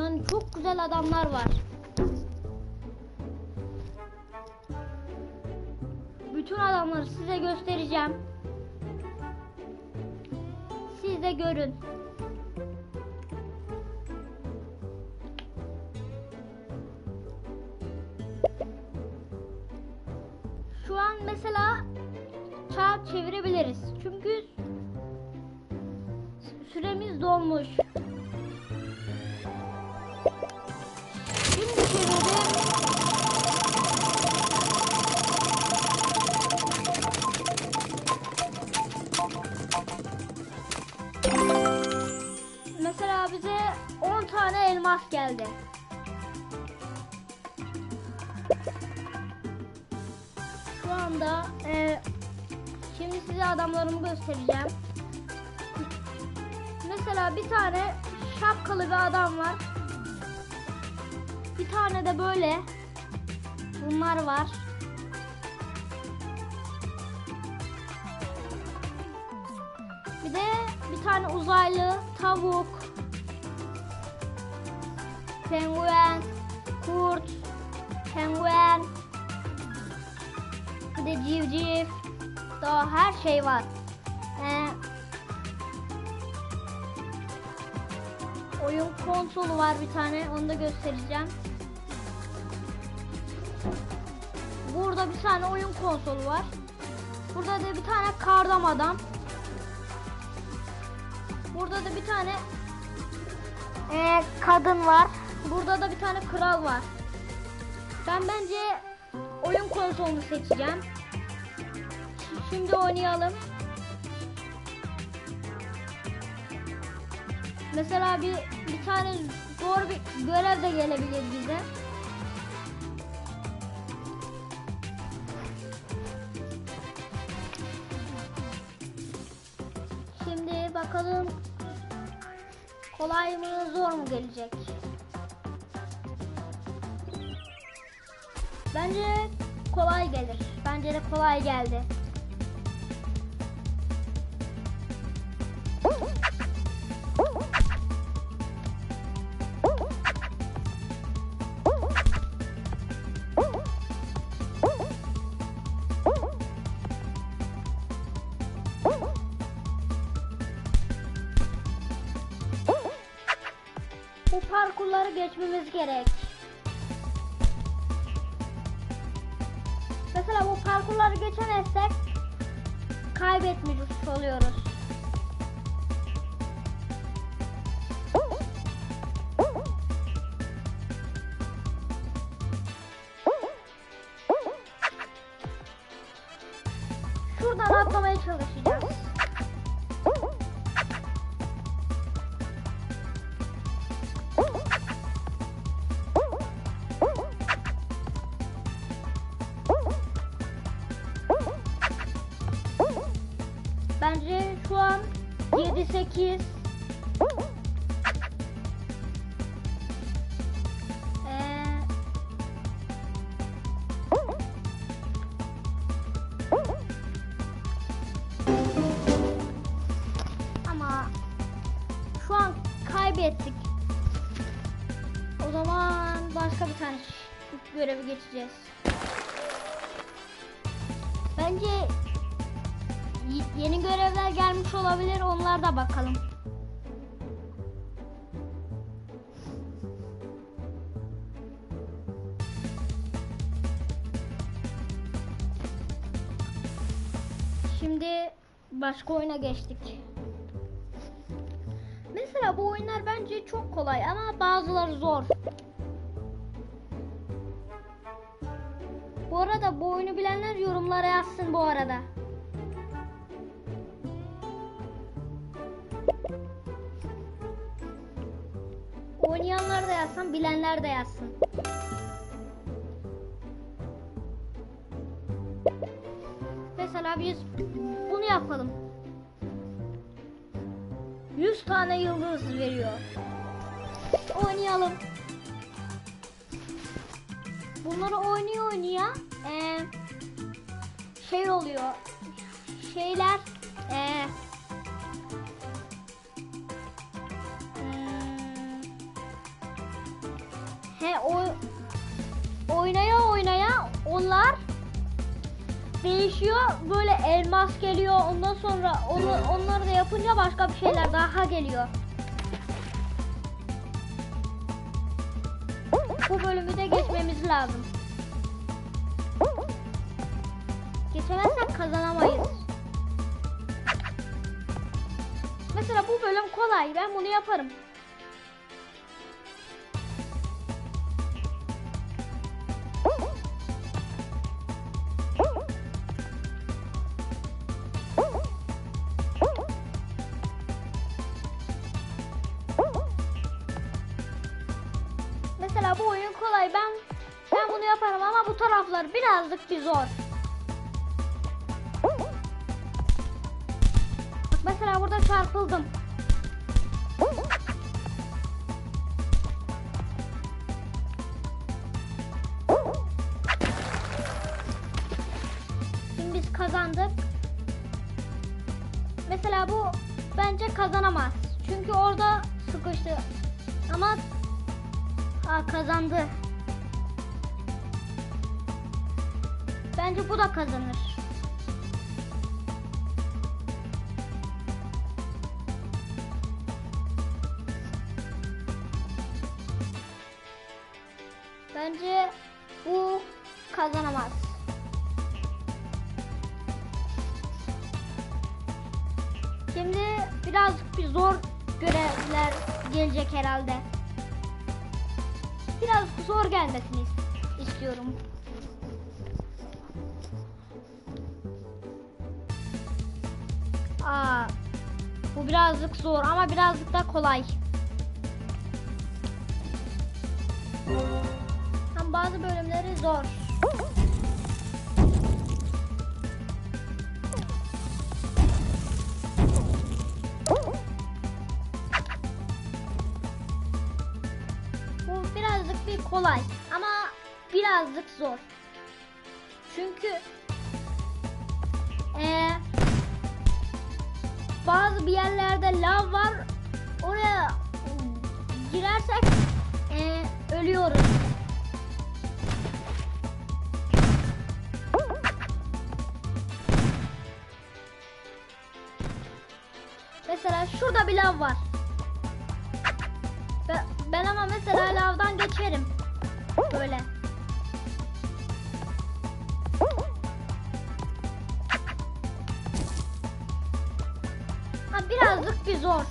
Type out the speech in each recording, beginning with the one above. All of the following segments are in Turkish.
Yani çok güzel adamlar var. Bütün adamları size göstereceğim. Siz de görün. Şu an mesela çark çevirebiliriz. Çünkü süremiz dolmuş. Geldi. Şu anda e, şimdi size adamlarımı göstereceğim. Mesela bir tane şapkalı bir adam var. Bir tane de böyle bunlar var. Bir de bir tane uzaylı, tavuk, penguen, kurt, penguen, bir de civciv, daha her şey var. Ee, oyun konsolu var bir tane, onu da göstereceğim. Burada bir tane oyun konsolu var. Burada da bir tane kardam adam. Burada da bir tane eee, kadın var. Burada da bir tane kral var. Ben bence oyun konsolunu seçeceğim. Şimdi oynayalım. Mesela bir bir tane zor bir görev de gelebilir bize. Şimdi bakalım kolay mı zor mu gelecek? Bence kolay gelir. Bence de kolay geldi. Bu parkurları geçmemiz gerek. Parkurları geçemezsek kaybetmiş oluyoruz. Şuradan atlamaya çalışacağız. Görevi geçeceğiz. Bence Yeni görevler gelmiş olabilir. Onlar da bakalım. Şimdi başka oyuna geçtik. Mesela bu oyunlar bence çok kolay ama bazıları zor. Oyunu bilenler yorumlara yazsın bu arada. Oynayanlar da yazsın, bilenler de yazsın. Mesela biz bunu yapalım. 100 tane yıldız veriyor. Oynayalım. Bunları oynuyor oynaya şey oluyor. Şeyler eee hmm, he o oynaya oynaya onlar değişiyor. Böyle elmas geliyor. Ondan sonra onu, onları da yapınca başka bir şeyler daha geliyor. Bu bölümü de geçmemiz lazım. Geçemezsek kazanamayız. Mesela bu bölüm kolay. Ben bunu yaparım. Mesela bu oyun kolay. Ben ben bunu yaparım ama bu taraflar birazcık bir zor. Mesela burada çarpıldım. Şimdi biz kazandık. Mesela bu bence kazanamaz. Çünkü orada sıkıştı. Ama ha, kazandı. Bence bu da kazanır. Bence bu kazanamaz. Şimdi birazcık bir zor görevler gelecek herhalde. Biraz zor gelmesini is- istiyorum. Aa, bu birazcık zor ama birazcık da kolay. Bazı bölümleri zor. Bu birazcık bir kolay ama birazcık zor. Çünkü eee bazı bir yerlerde lav var. Oraya girersek eee, ölüyoruz. Bir lav var. Ben, ben ama mesela lavdan geçerim. Böyle. Ha birazcık bir zor.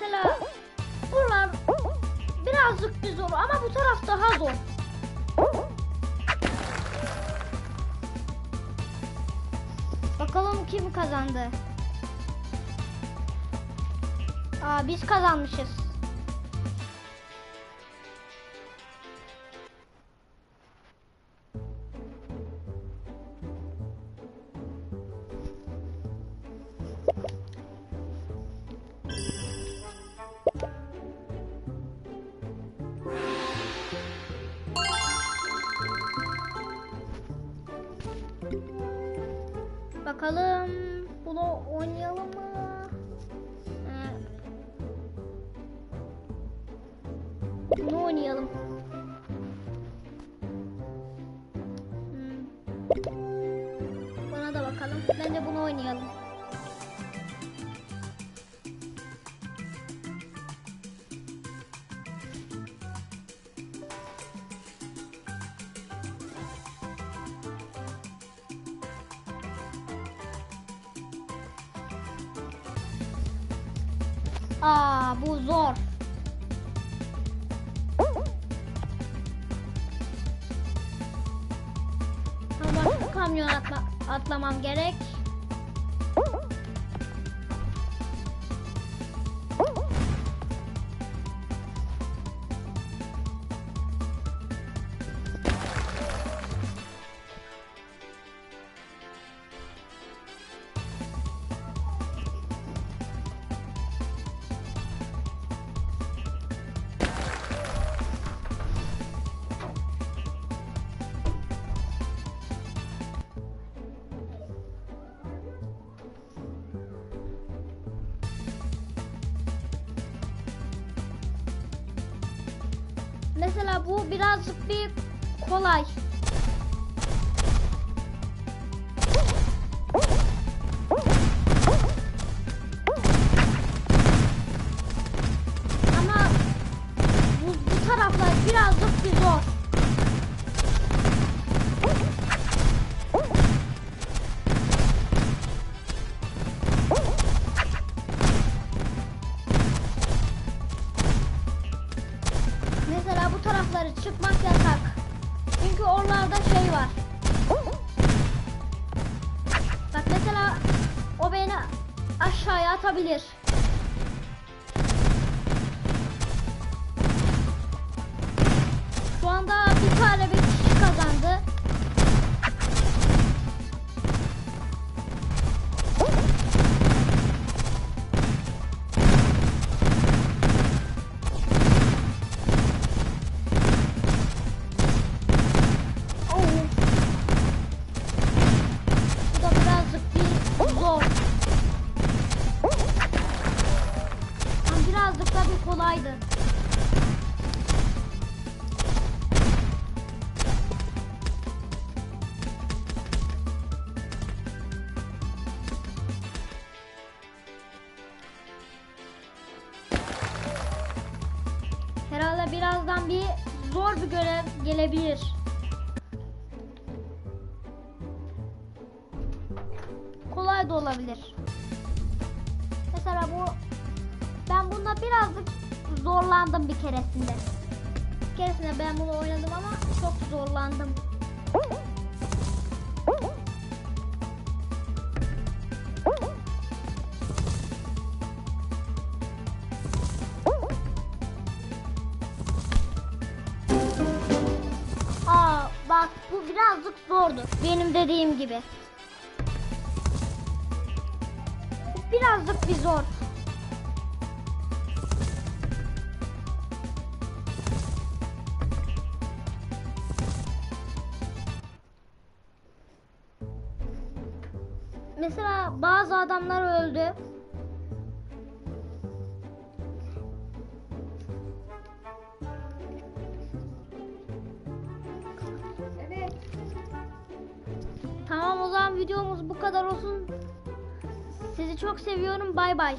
Mesela buralar birazcık bir zor ama bu taraf daha zor. Bakalım kim kazandı? Aa biz kazanmışız. Oynayalım. Hmm. Buna da bakalım. Bence bunu oynayalım. Aa bu zor. Atlamam gerek. Mesela bu birazcık bir kolay. Bir kolaydı. Herhalde birazdan bir zor bir görev gelebilir. Kolay da olabilir. Mesela bu ben bunda birazcık zorlandım bir keresinde. Bir keresinde ben bunu oynadım ama çok zorlandım. Aa bak bu birazcık zordu. Benim dediğim gibi. Birazcık bir zor. Bazı adamlar öldü. Evet. Tamam o zaman videomuz bu kadar olsun. Sizi çok seviyorum. Bay bay.